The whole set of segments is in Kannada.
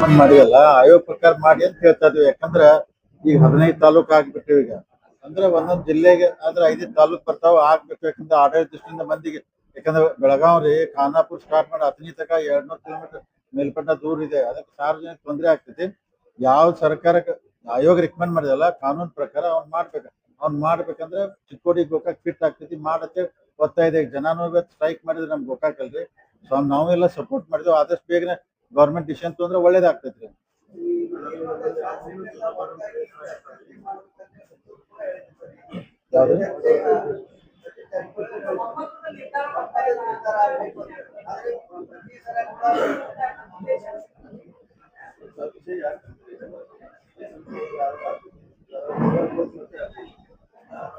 ರೆಕಮೆಂಡ್ ಮಾಡಿದಲ್ಲ ಆಯೋಗ ಪ್ರಕಾರ ಮಾಡಿ ಅಂತ ಹೇಳ್ತಾ ಇದೀವಿ. ಯಾಕಂದ್ರ ಈಗ ಹದಿನೈದು ತಾಲೂಕು ಆಗ್ಬಿಟ್ಟಿವಿ ಈಗ. ಅಂದ್ರೆ ಒಂದೊಂದ್ ಜಿಲ್ಲೆಗೆ ಆದ್ರೆ ಐದು ತಾಲೂಕ್ ಬರ್ತಾವ, ಆಗ್ಬೇಕು. ಯಾಕಂದ್ರೆ ಆಡಳಿತ ದೃಷ್ಟಿಯಿಂದ ಮಂದಿಗೆ, ಯಾಕಂದ್ರೆ ಬೆಳಗಾವ್ ರೀ, ಖಾನಾಪುರ್ ಸ್ಟಾರ್ಟ್ ಮಾಡಿ ಹತ್ತನೇ ತನಕ ಎರಡ್ನೂರು ಕಿಲೋಮೀಟರ್ ಮೇಲ್ಪಟ್ಟ ದೂರ ಇದೆ. ಅದಕ್ಕೆ ಸಾರ್ವಜನಿಕ ತೊಂದರೆ ಆಗ್ತೈತಿ. ಯಾವ ಸರ್ಕಾರಕ್ಕೆ ಆಯೋಗ ರಿಕಮೆಂಡ್ ಮಾಡಿದಲ್ಲ, ಕಾನೂನು ಪ್ರಕಾರ ಅವ್ನ್ ಮಾಡ್ಬೇಕು. ಅವ್ನ್ ಮಾಡ್ಬೇಕಂದ್ರೆ ಚಿಕ್ಕೋಡಿ ಗೋಕಾಕ್ ಫಿಟ್ ಆಗ್ತೈತಿ, ಮಾಡತ್ತೆ. ಒತ್ತಾಯ ಇದೆ. ಜನನೂ ಸ್ಟ್ರೈಕ್ ಮಾಡಿದ್ರೆ ನಮ್ ಗೋಕಾಕ್ ಅಲ್ರಿ ಸೊ ನಾವೆಲ್ಲ ಸಪೋರ್ಟ್ ಮಾಡಿದ್ವಿ. ಆದಷ್ಟು ಬೇಗನೆ ಗೌರ್ಮೆಂಟ್ ಡಿಸಿಷನ್ ತೊಂದ್ರೆ ಒಳ್ಳೇದಾಗ್ತೈತ್ರಿ.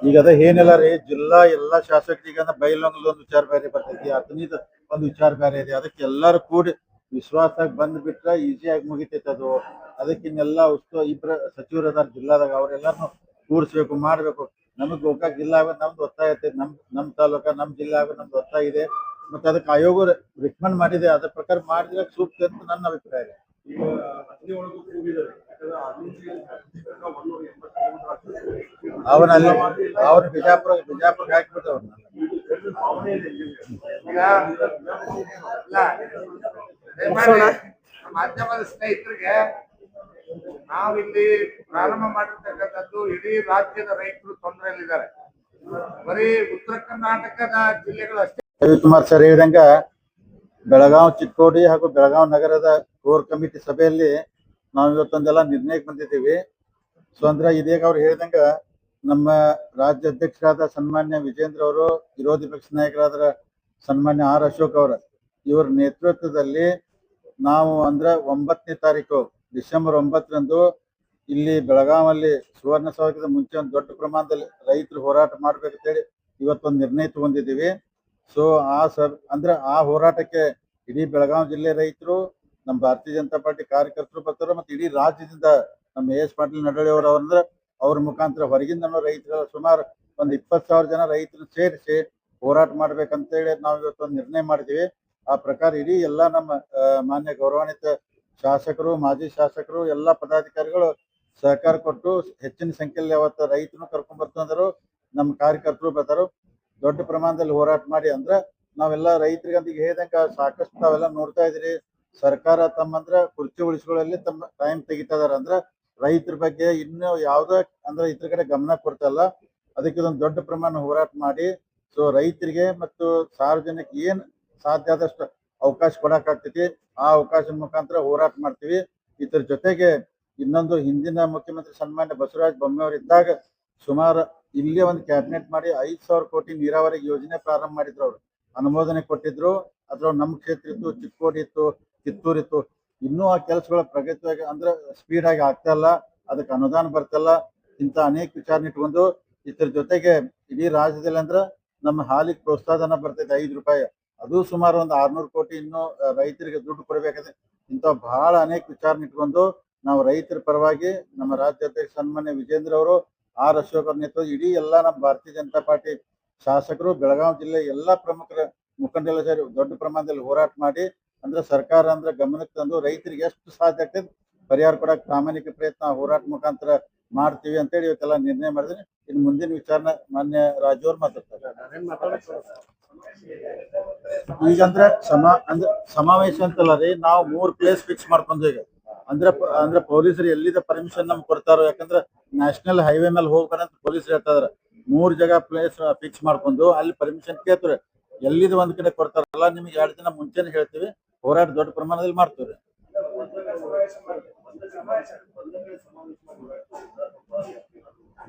ಈಗ ಅದ ಏನಿಲ್ಲ ರೀ, ಜಿಲ್ಲಾ ಎಲ್ಲಾ ಶಾಸಕರಿಗೆ ಬೈಲೊಂಗಲ್ ಒಂದು ವಿಚಾರ ಬೇರೆ ಬರ್ತೈತಿ ಹತ್ತನೇದ ಒಂದು ವಿಚಾರ ಬೇರೆ ಇದೆ, ಅದಕ್ಕೆ ಎಲ್ಲಾರು ಕೂಡಿ ವಿಶ್ವಾಸಾಗಿ ಬಂದ್ ಬಿಟ್ರೆ ಈಸಿಯಾಗಿ ಮುಗಿತೈತೆ ಅದು. ಅದಕ್ಕೆ ಇನ್ನೆಲ್ಲ ಉಸ್ತು ಇಬ್ರ ಸಚಿವರು ಅದಾರ ಜಿಲ್ಲಾದಾಗ ಅವ್ರೆಲ್ಲಾರು ಕೂರಿಸ್ಬೇಕು ಮಾಡ್ಬೇಕು. ನಮಗ್ ಗೋಕಾಕ್ ಜಿಲ್ಲಾ ಆಗ ನಮ್ದು ಒತ್ತಾಯ ಐತೆ. ನಮ್ ನಮ್ ತಾಲೂಕ ನಮ್ ಜಿಲ್ಲಾ ಆಗ ನಮ್ದು ಒತ್ತಾಯ ಇದೆ. ಮತ್ತೆ ಅದಕ್ಕೆ ಆಯೋಗ ರಿಕಮೆಂಡ್ ಮಾಡಿದೆ. ಅದ್ರ ಪ್ರಕಾರ ಮಾಡಿದ್ರೆ ಸೂಕ್ತ ಅಂತ ನನ್ನ ಅಭಿಪ್ರಾಯ ಇದೆ. ಅವನಲ್ಲಿ ಅವ್ರ ಬಿಜಾಪುರ ಬಿಜಾಪುರ ಹಾಕ್ಬಿಟ್ಟು ಅವ್ರನ್ನ ಮಾಧ್ಯಮದ ಸ್ನೇಹಿತರಿಗೆ ನಾವಿಲ್ಲಿ ಪ್ರಾರಂಭ ಮಾಡಿರ್ತಕ್ಕಂಥದ್ದು ಇಡೀ ರಾಜ್ಯದ ರೈತರು ತೊಂದರೆಯಲ್ಲಿದ್ದಾರೆ. ಬರೀ ಉತ್ತರ ಕರ್ನಾಟಕದ ಜಿಲ್ಲೆಗಳು ಜಿಲ್ಲೆಗಳಷ್ಟೇ ರವಿಕುಮಾರ್ ಸರ್ ಹೇಳಿದಂಗ ಬೆಳಗಾವ್ ಚಿಕ್ಕೋಡಿ ಹಾಗೂ ಬೆಳಗಾವ್ ನಗರದ ಕೋರ್ ಕಮಿಟಿ ಸಭೆಯಲ್ಲಿ ನಾವು ಇವತ್ತೊಂದೆಲ್ಲ ನಿರ್ಣಯಕ್ಕೆ ಬಂದಿದ್ದೀವಿ. ಸೊ ಅಂದ್ರೆ ಇದೀಗ ಅವ್ರು ಹೇಳಿದಂಗ ನಮ್ಮ ರಾಜ್ಯ ಅಧ್ಯಕ್ಷರಾದ ಸನ್ಮಾನ್ಯ ವಿಜೇಂದ್ರ ಅವರು ವಿರೋಧಿ ಪಕ್ಷ ನಾಯಕರಾದ ಸನ್ಮಾನ್ಯ ಆರ್ ಅಶೋಕ್ ಅವರ ಇವರ ನೇತೃತ್ವದಲ್ಲಿ ನಾವು ಅಂದ್ರೆ ಒಂಬತ್ತನೇ ತಾರೀಕು, ಡಿಸೆಂಬರ್ ಒಂಬತ್ತರಂದು ಇಲ್ಲಿ ಬೆಳಗಾವಲ್ಲಿ ಸುವರ್ಣ ಸೌಧದ ಮುಂಚೆ ಒಂದು ದೊಡ್ಡ ಪ್ರಮಾಣದಲ್ಲಿ ರೈತರು ಹೋರಾಟ ಮಾಡ್ಬೇಕಂತೇಳಿ ಇವತ್ತೊಂದು ನಿರ್ಣಯ ತಗೊಂಡಿದ್ದೀವಿ. ಸೊ ಆ ಸರ್, ಅಂದ್ರೆ ಆ ಹೋರಾಟಕ್ಕೆ ಇಡೀ ಬೆಳಗಾವಿ ಜಿಲ್ಲೆ ರೈತರು, ನಮ್ಮ ಭಾರತೀಯ ಜನತಾ ಪಾರ್ಟಿ ಕಾರ್ಯಕರ್ತರು ಬರ್ತಾರೆ ಮತ್ತೆ ಇಡೀ ರಾಜ್ಯದಿಂದ ನಮ್ಮ ಎಸ್ ಪಾಟೀಲ್ ನಡಳಿಯವರು ಅವರು ಅಂದ್ರೆ ಅವ್ರ ಮುಖಾಂತರ ಹೊರಗಿಂದ ರೈತರ, ಸುಮಾರು ಒಂದ್ ಇಪ್ಪತ್ತು ಸಾವಿರ ಜನ ರೈತರು ಸೇರಿಸಿ ಹೋರಾಟ ಮಾಡ್ಬೇಕಂತೇಳಿ ನಾವು ಇವತ್ತೊಂದು ನಿರ್ಣಯ ಮಾಡಿದೀವಿ ಆ ಪ್ರಕಾರ ಇಡೀ ಎಲ್ಲ ನಮ್ಮ ಮಾನ್ಯ ಗೌರವಾನ್ವಿತ ಶಾಸಕರು, ಮಾಜಿ ಶಾಸಕರು, ಎಲ್ಲ ಪದಾಧಿಕಾರಿಗಳು ಸಹಕಾರ ಕೊಟ್ಟು ಹೆಚ್ಚಿನ ಸಂಖ್ಯೆಯಲ್ಲಿ ಅವತ್ತು ರೈತರು ಕರ್ಕೊಂಡ್ ಬರ್ತಂದ್ರು ನಮ್ಮ ಕಾರ್ಯಕರ್ತರು ಬರ್ತಾರು. ದೊಡ್ಡ ಪ್ರಮಾಣದಲ್ಲಿ ಹೋರಾಟ ಮಾಡಿ ಅಂದ್ರೆ ನಾವೆಲ್ಲ ರೈತರಿಗೆ ಹೇಳಿದಂಗ ಸಾಕಷ್ಟು ನಾವೆಲ್ಲ ನೋಡ್ತಾ ಇದ್ರಿ. ಸರ್ಕಾರ ತಮ್ಮಂದ್ರ ಕುರ್ಚಿ ಉಳಿಸ್ಕೊಳ್ಳಲ್ಲಿ ತಮ್ಮ ಟೈಮ್ ತೆಗಿತದಾರ ಅಂದ್ರ ರೈತರ ಬಗ್ಗೆ ಇನ್ನು ಯಾವ್ದ ಅಂದ್ರೆ ಇದ್ರ ಕಡೆ ಗಮನ ಕೊಡ್ತಲ್ಲ ಅದಕ್ಕೆ ಇದೊಂದು ದೊಡ್ಡ ಪ್ರಮಾಣ ಹೋರಾಟ ಮಾಡಿ. ಸೊ ರೈತರಿಗೆ ಮತ್ತು ಸಾರ್ವಜನಿಕ ಏನ್ ಸಾಧ್ಯ ಆದಷ್ಟು ಅವಕಾಶ ಕೊಡಕ್ ಆಗ್ತೈತಿ ಆ ಅವಕಾಶದ ಮುಖಾಂತರ ಹೋರಾಟ ಮಾಡ್ತೀವಿ. ಇದ್ರ ಜೊತೆಗೆ ಇನ್ನೊಂದು ಹಿಂದಿನ ಮುಖ್ಯಮಂತ್ರಿ ಸನ್ಮಾನ್ಯ ಬಸವರಾಜ ಬೊಮ್ಮೆಯವರು ಇದ್ದಾಗ ಸುಮಾರು ಇಲ್ಲೇ ಒಂದು ಕ್ಯಾಬಿನೆಟ್ ಮಾಡಿ ಐದ್ ಸಾವಿರ ಕೋಟಿ ನೀರಾವರಿ ಯೋಜನೆ ಪ್ರಾರಂಭ ಮಾಡಿದ್ರು ಅವ್ರು. ಅನುಮೋದನೆ ಕೊಟ್ಟಿದ್ರು. ಅದ್ರೊಳಗೆ ನಮ್ಮ ಕ್ಷೇತ್ರ ಇತ್ತು, ಚಿಕ್ಕೋಡಿ ಇತ್ತು, ಕಿತ್ತೂರ್ ಇತ್ತು. ಇನ್ನೂ ಆ ಕೆಲಸಗಳ ಪ್ರಗತಿಯಾಗಿ ಅಂದ್ರೆ ಸ್ಪೀಡ್ ಆಗಿ ಆಗ್ತಾ ಇಲ್ಲ. ಅದಕ್ಕೆ ಅನುದಾನ ಬರ್ತಲ್ಲ. ಇಂತ ಅನೇಕ ವಿಚಾರ ಇಟ್ಕೊಂಡು ಇದ್ರ ಜೊತೆಗೆ ಇಡೀ ರಾಜ್ಯದಲ್ಲಿ ಅಂದ್ರ ನಮ್ಮ ಹಾಲಿಗೆ ಪ್ರೋತ್ಸಾಹನ ಬರ್ತೈತೆ ಐದು ರೂಪಾಯಿ. ಅದು ಸುಮಾರು ಒಂದು ಆರ್ನೂರು ಕೋಟಿ ಇನ್ನು ರೈತರಿಗೆ ದುಡ್ಡು ಕೊಡಬೇಕಾದ್ರೆ ಇಂಥ ಬಹಳ ಅನೇಕ ವಿಚಾರ ಇಟ್ಕೊಂಡು ನಾವು ರೈತರ ಪರವಾಗಿ ನಮ್ಮ ರಾಜ್ಯಾಧ್ಯಕ್ಷ ಸನ್ಮಾನ್ಯ ವಿಜೇಂದ್ರ ಅವರು, ಆರ್ ಅಶೋಕ್ ಅವ್ರ ನೇತೃತ್ವ ಇಡೀ ಎಲ್ಲ ನಮ್ಮ ಭಾರತೀಯ ಜನತಾ ಪಾರ್ಟಿ ಶಾಸಕರು, ಬೆಳಗಾವಿ ಜಿಲ್ಲೆ ಎಲ್ಲಾ ಪ್ರಮುಖರ ಮುಖಂಡರೆಲ್ಲ ಸೇರಿ ದೊಡ್ಡ ಪ್ರಮಾಣದಲ್ಲಿ ಹೋರಾಟ ಮಾಡಿ, ಅಂದ್ರೆ ಸರ್ಕಾರ ಅಂದ್ರೆ ಗಮನಕ್ಕೆ ತಂದು ರೈತರಿಗೆ ಎಷ್ಟು ಸಾಧ್ಯ ಆಗ್ತದೆ ಪರಿಹಾರ ಕೊಡಕ್ಕೆ ಪ್ರಾಮಾಣಿಕ ಪ್ರಯತ್ನ ಹೋರಾಟ ಮುಖಾಂತರ ಮಾಡ್ತೀವಿ ಅಂತೇಳಿ ಇವತ್ತೆಲ್ಲ ನಿರ್ಣಯ ಮಾಡಿದ್ರೆ ಇನ್ನು ಮುಂದಿನ ವಿಚಾರನ ಮಾನ್ಯ ರಾಜು ಅವ್ರು ಮಾತಾಡ್ತಾರೆ. ಈಗ ಅಂದ್ರೆ ಸಮ, ಅಂದ್ರೆ ಸಮಾವೇಶ ಅಂತಲ್ಲ ರೀ, ನಾವು ಮೂರ್ ಪ್ಲೇಸ್ ಫಿಕ್ಸ್ ಮಾಡ್ಕೊಂಡ್ವಿ ಈಗ. ಅಂದ್ರೆ ಅಂದ್ರೆ ಪೊಲೀಸರು ಎಲ್ಲಿದ ಪರ್ಮಿಷನ್ ನಮ್ಗೆ ಕೊಡ್ತಾರೋ, ಯಾಕಂದ್ರೆ ನ್ಯಾಷನಲ್ ಹೈವೇ ಮೇಲೆ ಹೋಗ್ಬೇಕಂತ ಪೊಲೀಸರು ಹೇಳ್ತಾರೆ ಮೂರ್ ಜಾಗ ಪ್ಲೇಸ್ ಫಿಕ್ಸ್ ಮಾಡ್ಕೊಂಡು ಅಲ್ಲಿ ಪರ್ಮಿಷನ್ ಕೇಳ್ತಾರೆ. ಎಲ್ಲಿದ ಒಂದ್ ಕಡೆ ಕೊಡ್ತಾರಲ್ಲ, ನಿಮ್ಗೆ ಎರಡು ದಿನ ಮುಂಚೆನೆ ಹೇಳ್ತೀವಿ. ಹೋರಾಟ ದೊಡ್ಡ ಪ್ರಮಾಣದಲ್ಲಿ ಮಾಡ್ತೀವಿ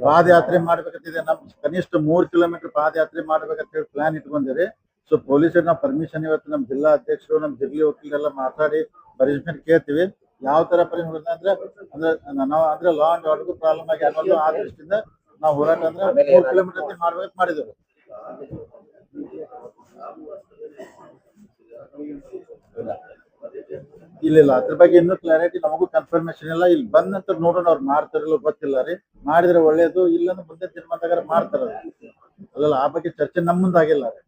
ಪಾದಯಾತ್ರೆ ಮಾಡ್ಬೇಕಂತಿದೆ ನಮ್, ಕನಿಷ್ಠ ಮೂರ್ ಕಿಲೋಮೀಟರ್ ಪಾದಯಾತ್ರೆ ಮಾಡ್ಬೇಕಂತ ಹೇಳಿ ಪ್ಲಾನ್ ಇಟ್ಕೊಂಡಿರಿ ಸೊ ಪೊಲೀಸರು ನಾವು ಪರ್ಮಿಷನ್ ಇವತ್ತು ನಮ್ಮ ಜಿಲ್ಲಾ ಅಧ್ಯಕ್ಷರು ನಮ್ಮ ಜಿಲ್ಲೆ ವಕೀಲರೆಲ್ಲ ಮಾತಾಡಿ ಪರ್ಮಿಷನ್ ಕೇಳ್ತೀವಿ. ಯಾವ ತರ ಪರಿಣಾಮ ಅಂದ್ರೆ ಅಂದ್ರೆ ನಾವು ಅಂದ್ರೆ ಲಾ ಅಂಡ್ ಆರ್ಡರ್ಗೂ ಪ್ರಾಬ್ಲಮ್ ಆಗಿ ಅನ್ನೋದು ಆ ದೃಷ್ಟಿಯಿಂದ ನಾವು ಹೋರಾಟ ಅಂದ್ರೆ ಮೂರು ಕಿಲೋಮೀಟರ್ ಮಾಡ್ಬೇಕು ಮಾಡಿದ್ರು. ಇಲ್ಲ ಇಲ್ಲ. ಅದ್ರ ಬಗ್ಗೆ ಇನ್ನೂ ಕ್ಲಾರಿಟಿ ನಮಗೂ ಕನ್ಫರ್ಮೇಶನ್ ಇಲ್ಲ. ಇಲ್ಲಿ ಬಂದ ನಂತರ ನೋಡೋಣ ಅವ್ರು ಮಾಡ್ತಾರಲ್ಲ ಗೊತ್ತಿಲ್ಲ ರೀ. ಮಾಡಿದ್ರೆ ಒಳ್ಳೇದು ಇಲ್ಲ ಮುಂದೆ ದಿನಮಾನದಾಗ ಮಾಡ್ತಾರ ಅಲ್ಲಲ್ಲ ಆ ಬಗ್ಗೆ ಚರ್ಚೆ ನಮ್ಮ ಮುಂದಾಗಿಲ್ಲ ರೀ.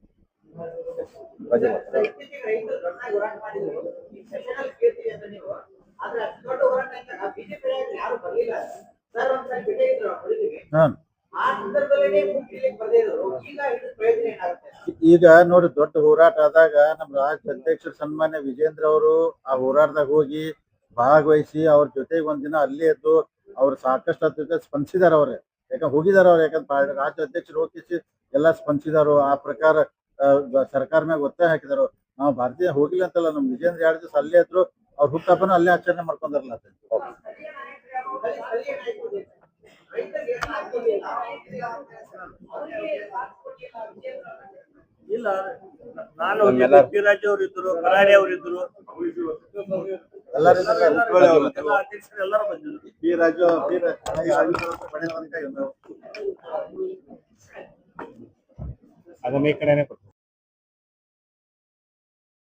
ಈಗ ನೋಡಿ ದೊಡ್ಡ ಹೋರಾಟ ಆದಾಗ ನಮ್ಮ ರಾಜ ಅಧ್ಯಕ್ಷರ ಸನ್ಮಾನ್ಯ ವಿಜೇಂದ್ರ ಅವರು ಆ ಹೋರಾಟದಾಗ ಹೋಗಿ ಭಾಗವಹಿಸಿ ಅವ್ರ ಜೊತೆಗೆ ಒಂದಿನ ಅಲ್ಲೇ ಇದ್ದು ಅವ್ರು ಸಾಕಷ್ಟು ಅದ್ರ ಸ್ಪಂದಿಸಿದಾರ ಅವ್ರೆ. ಯಾಕಂದ್ರೆ ಹೋಗಿದಾರ ಅವ್ರು, ಯಾಕಂದ್ರೆ ರಾಜ್ಯ ಅಧ್ಯಕ್ಷರು ಹೋಗಿಸಿ ಎಲ್ಲ ಸ್ಪಂದಿಸಿದಾರು. ಆ ಪ್ರಕಾರ ಸರ್ಕಾರ ಮ್ಯಾಗ ಒತ್ತಾಯ ಹಾಕಿದಾರು. ನಾವು ಭಾರತೀಯ ಹೋಗಿಲ್ಲ ಅಂತಲ್ಲ ನಮ್ ವಿಜೇಂದ್ರ ಎರಡು ದಿವಸ ಅಲ್ಲೇ ಇದ್ರು ಅವ್ರ ಹುಟ್ಟಪ್ಪನ ಅಲ್ಲೇ ಆಚರಣೆ ಮಾಡ್ಕೊಂಡಾರಲ್ಲ. ಇಲ್ಲ ನಾನು ಪೃಥ್ವಿರಾಜ್ ಅವರು ಇದ್ರು ಬರಾಡಿ ಅವರು ಇದ್ರು. ಎಲ್ಲರೂ ಬಂದಿದ್ರು ರಾಜು ಅದನ್ನ ಈ ಕಡೆನೆ ಕೊಟ್ಟು